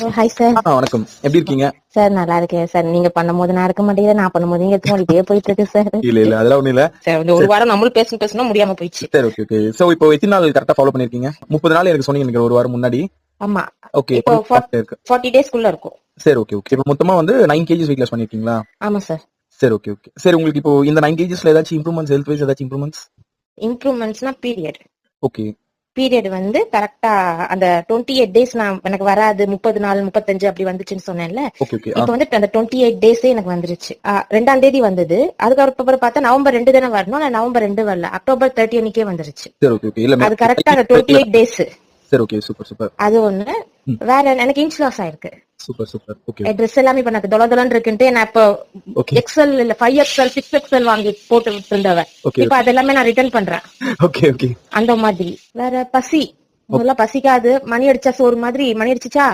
Hi sir வணக்கம். எப்படி இருக்கீங்க? சார் நல்லா இருக்கேன் சார் நீங்க பண்ணும்போது நான் இருக்க மாட்டேங்குது நான் பண்ணும்போது நீங்க இருக்க மாட்டேங்குது. போயிட்டு இருக்கு சார் இல்ல இல்ல அதெல்லாம் ஒண்ணும் இல்ல. சார் ஒரு வாரம் நம்மளும் பேசணும் பேசணும் முடியாம போயிடுச்சு. சரி ஓகே ஓகே சோ இப்போ எத்தனை நாள் கரெக்டா ஃபாலோ பண்ணிருக்கீங்க? முப்பது நாள் எனக்கு சொன்னீங்க ஒரு வாரம் முன்னாடி. ஆமா. ஓகே இப்போ for- இருக்கு. ஃபார்ட்டி டேஸ்க்குள்ள இருக்கும். சரி ஓகே ஓகே இப்போ மொத்தமா வந்து நைன் கேஜிஸ் வெயிட் லாஸ் பண்ணிருக்கீங்களா? ஆமா சார் சரி ஓகே ஓகே சரி உங்களுக்கு இப்போ இந்த நைன் கேஜிஸ்ல ஏதாச்சும் இம்ப்ரூவ்மெண்ட்ஸ் ஹெல்த் வைஸ் ஏதாச்சும் இம்ப்ரூவ்மெண்ட்ஸ் இம்ப்ரூவ்மெண்ட்ஸ்னா பீரியட் ஓகே பீரியட் வந்து கரெக்டா அந்த டுவெண்ட்டி எயிட் டேஸ் நான் எனக்கு வராது முப்பது நாள் முப்பத்தஞ்சு அப்படி வந்துச்சுன்னு சொன்னேன்ல. இப்போ வந்து அந்த டுவெண்ட்டி எயிட் டேஸே எனக்கு வந்துருச்சு. ரெண்டாம் தேதி வந்தது. அதுக்கப்புறம் பார்த்தா நவம்பர் ரெண்டு தானே வரணும் நான் நவம்பர் ரெண்டு வரல. அக்டோபர் தேர்ட்டி அன்னைக்கே வந்துருச்சு. அது கரெக்டா அந்த டுவெண்ட்டி எயிட் டேஸ் சரி ஓகே சூப்பர் சூப்பர் அது ஒண்ணு. வேற எனக்கு இன்ச் லாஸ் ஆயிருக்கு. சூப்பர் சூப்பர் ஓகே ட்ரெஸ் எல்லாமே இப்ப எனக்கு தொலை தொலைன்னு இருக்குன்ட்டு நான் இப்போ ஓகே எக்ஸல் இல்ல ஃபைவ் எக்ஸல் சிக்ஸ் எக்ஸல் வாங்கி போட்டு இருந்தவன் இப்ப அது எல்லாமே நான் ரிட்டர்ன் பண்றேன். ஓகே ஓகே அந்த மாதிரி. வேற பசி. முதல்ல பசிக்காது. மணி அடிச்சா சோறு மாதிரி. மணி அடிச்சுச்சா?